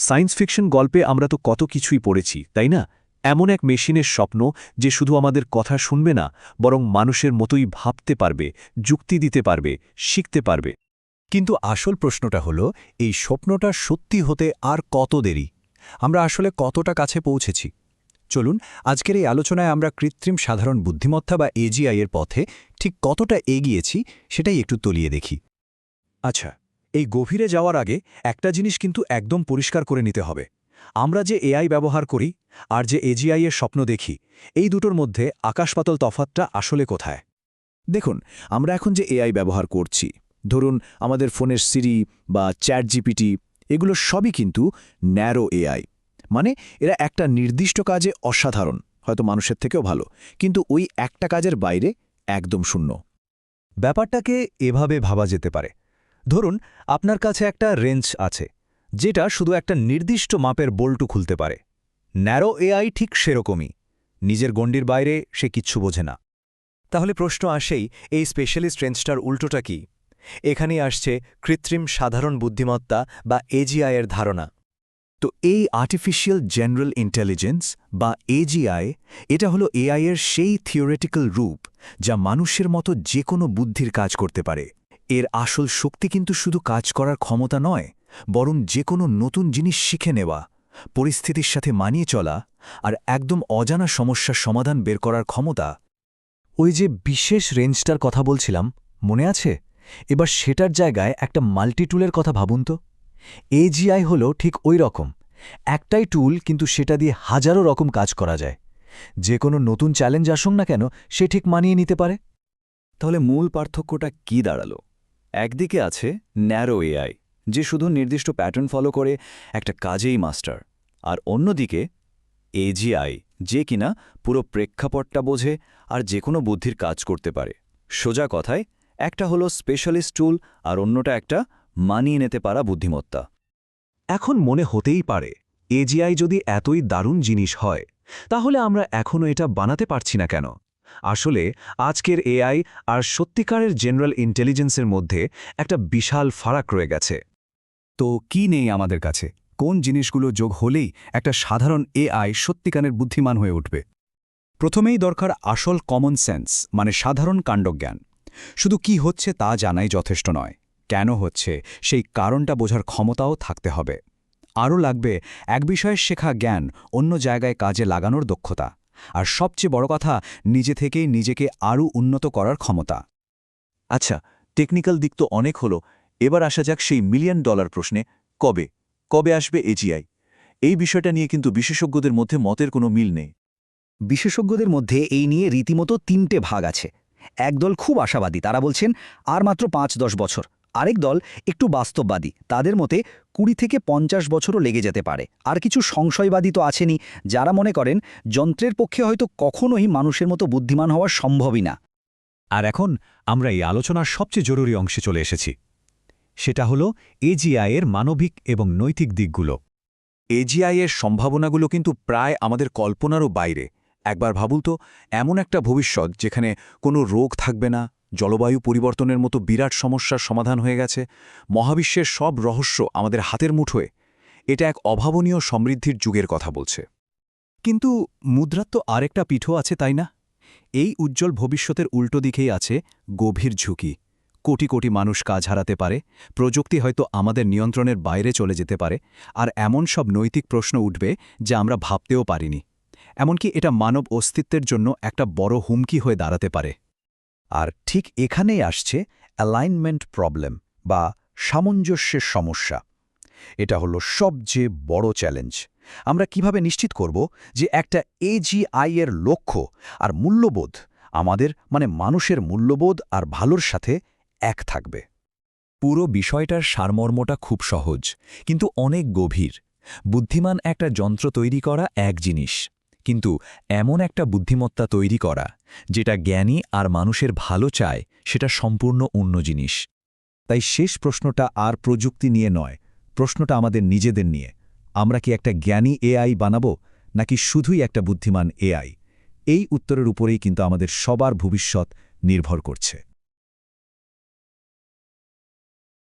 Science fiction গল্পে আমরা তো কত কিছুই পড়েছি, তাই না? এমন এক মেশিনের স্বপ্ন যে শুধু আমাদের কথা শুনবে না, বরং মানুষের মতোই ভাবতে পারবে, যুক্তি দিতে পারবে, শিখতে পারবে। কিন্তু আসল প্রশ্নটা হলো, এই স্বপ্নটা সত্যি হতে আর কত দেরি? আমরা আসলে কতটা কাছে পৌঁছেছি? চলুন, আজকের এই আলোচনায় আমরা কৃত্রিম সাধারণ বুদ্ধিমত্তা বা এজিআই এর পথে ঠিক কতটা এগিয়েছি সেটাই একটু তলিয়ে দেখি। আচ্ছা এই গভীরে যাওয়ার আগে একটা জিনিস কিন্তু একদম পরিষ্কার করে নিতে হবে। আমরা যে এআই ব্যবহার করি আর যে এজিআই এর স্বপ্ন দেখি, এই দুটোর মধ্যে আকাশপাতল তফাতটা আসলে কোথায়? দেখুন, আমরা এখন যে এআই ব্যবহার করছি, ধরুন আমাদের ফোনের সিরি বা চ্যাট জিপিটি এগুলো সবই কিন্তু ন্যারো এআই। মানে এরা একটা নির্দিষ্ট কাজে অসাধারণ, হয়তো মানুষের থেকেও ভালো, কিন্তু ওই একটা কাজের বাইরে একদম শূন্য। ব্যাপারটাকে এভাবে ভাবা যেতে পারে। ধরুন, আপনার কাছে একটা রেঞ্জ আছে, যেটা শুধু একটা নির্দিষ্ট মাপের বোল্টু খুলতে পারে। ন্যারো এআই ঠিক সেরকমই, নিজের গণ্ডির বাইরে সে কিচ্ছু বোঝে না। তাহলে প্রশ্ন আসেই, এই স্পেশালিস্ট রেঞ্জটার উল্টোটা কি? এখানেই আসছে কৃত্রিম সাধারণ বুদ্ধিমত্তা বা এজিআইয়ের ধারণা। তো এই আর্টিফিশিয়াল জেনারেল ইন্টেলিজেন্স বা এজিআই এটা হলো এআইয়ের সেই থিওরেটিক্যাল রূপ, যা মানুষের মতো যে কোনো বুদ্ধির কাজ করতে পারে। এর আসল শক্তি কিন্তু শুধু কাজ করার ক্ষমতা নয়, বরং যে কোনো নতুন জিনিস শিখে নেওয়া, পরিস্থিতির সাথে মানিয়ে চলা, আর একদম অজানা সমস্যার সমাধান বের করার ক্ষমতা। ওই যে বিশেষ রেঞ্জটার কথা বলছিলাম, মনে আছে? এবার সেটার জায়গায় একটা মাল্টিটুলের কথা ভাবুন তো। এজিআই হল ঠিক ওই রকম। একটাই টুল কিন্তু সেটা দিয়ে হাজারো রকম কাজ করা যায়। যে কোনো নতুন চ্যালেঞ্জ আসুক না কেন, সে ঠিক মানিয়ে নিতে পারে। তাহলে মূল পার্থক্যটা কি দাঁড়াল? একদিকে আছে ন্যারো এআই, যে শুধু নির্দিষ্ট প্যাটার্ন ফলো করে একটা কাজেই মাস্টার, আর অন্যদিকে এজিআই, যে কিনা পুরো প্রেক্ষাপটটা বোঝে আর যে কোনো বুদ্ধির কাজ করতে পারে। সোজা কথায়, একটা হলো স্পেশালিস্ট টুল আর অন্যটা একটা মানিয়ে নিতে পারা বুদ্ধিমত্তা। এখন মনে হতেই পারে, এজিআই যদি এতই দারুণ জিনিস হয়, তাহলে আমরা এখনও এটা বানাতে পারছি না কেন? আসলে আজকের এআই আর সত্যিকারের জেনারেল ইন্টেলিজেন্সের মধ্যে একটা বিশাল ফারাক রয়ে গেছে। তো কি নেই আমাদের কাছে? কোন জিনিসগুলো যোগ হলেই একটা সাধারণ এআই সত্যিকারের বুদ্ধিমান হয়ে উঠবে? প্রথমেই দরকার আসল কমন সেন্স মানে সাধারণ কাণ্ডজ্ঞান। শুধু কি হচ্ছে তা জানাই যথেষ্ট নয়। কেন হচ্ছে সেই কারণটা বোঝার ক্ষমতাও থাকতে হবে। আরও লাগবে, এক বিষয়ে শেখা জ্ঞান অন্য জায়গায় কাজে লাগানোর দক্ষতা। আর সবচেয়ে বড় কথা, নিজে থেকেই নিজেকে আরও উন্নত করার ক্ষমতা। আচ্ছা টেকনিক্যাল দিক তো অনেক হলো, এবার আসা যাক সেই মিলিয়ন ডলার প্রশ্নে, কবে? কবে আসবে এজিআই এই বিষয়টা নিয়ে কিন্তু বিশেষজ্ঞদের মধ্যে মতের কোনো মিল নেই। বিশেষজ্ঞদের মধ্যে এই নিয়ে রীতিমতো তিনটে ভাগ আছে। একদল খুব আশাবাদী, তারা বলছেন, আর মাত্র পাঁচ দশ বছর। আরেক দল, একটু বাস্তববাদী। তাদের মতে কুড়ি থেকে পঞ্চাশ বছরও লেগে যেতে পারে। আর কিছু সংশয়বাদী তো আছেনই, যারা মনে করেন যন্ত্রের পক্ষে হয়তো কখনোই মানুষের মতো বুদ্ধিমান হওয়া সম্ভবই না। আর এখন আমরা এই আলোচনার সবচেয়ে জরুরি অংশে চলে এসেছি। সেটা হল এজিআইয়ের মানবিক এবং নৈতিক দিকগুলো। এজিআই এর সম্ভাবনাগুলো কিন্তু প্রায় আমাদের কল্পনারও বাইরে। একবার ভাবুল তো, এমন একটা ভবিষ্যৎ যেখানে কোনো রোগ থাকবে না জলবায়ু পরিবর্তনের মতো বিরাট সমস্যার সমাধান হয়ে গেছে, মহাবিশ্বের সব রহস্য আমাদের হাতের মুঠোয়। এটা এক অভাবনীয় সমৃদ্ধির যুগের কথা বলছে। কিন্তু মুদ্রার তো আরেকটা পিঠও আছে, তাই না? এই উজ্জ্বল ভবিষ্যতের উল্টো দিকেই আছে গভীর ঝুঁকি। কোটি কোটি মানুষ কাজ হারাতে পারে, প্রযুক্তি হয়তো আমাদের নিয়ন্ত্রণের বাইরে চলে যেতে পারে, আর এমন সব নৈতিক প্রশ্ন উঠবে যা আমরা ভাবতেও পারিনি। এমনকি এটা মানব অস্তিত্বের জন্য একটা বড় হুমকি হয়ে দাঁড়াতে পারে। আর ঠিক এখানেই আসছে অ্যালাইনমেন্ট প্রবলেম বা সামঞ্জস্যের সমস্যা। এটা হলো সবচেয়ে বড় চ্যালেঞ্জ আমরা কীভাবে নিশ্চিত করব যে একটা এজিআই এর লক্ষ্য আর মূল্যবোধ আমাদের মানে মানুষের মূল্যবোধ আর ভালোর সাথে এক থাকবে। পুরো বিষয়টার সারমর্মটা খুব সহজ, কিন্তু অনেক গভীর। বুদ্ধিমান একটা যন্ত্র তৈরি করা এক জিনিস। কিন্তু এমন একটা বুদ্ধিমত্তা তৈরি করা, যেটা জ্ঞানী আর মানুষের ভালো চায়, সেটা সম্পূর্ণ অন্য জিনিস। তাই শেষ প্রশ্নটা আর প্রযুক্তি নিয়ে নয়, প্রশ্নটা আমাদের নিজেদের নিয়ে। আমরা কি একটা জ্ঞানী এআই বানাবো, নাকি শুধুই একটা বুদ্ধিমান এআই? এই উত্তরের উপরেই কিন্তু আমাদের সবার ভবিষ্যৎ নির্ভর করছে।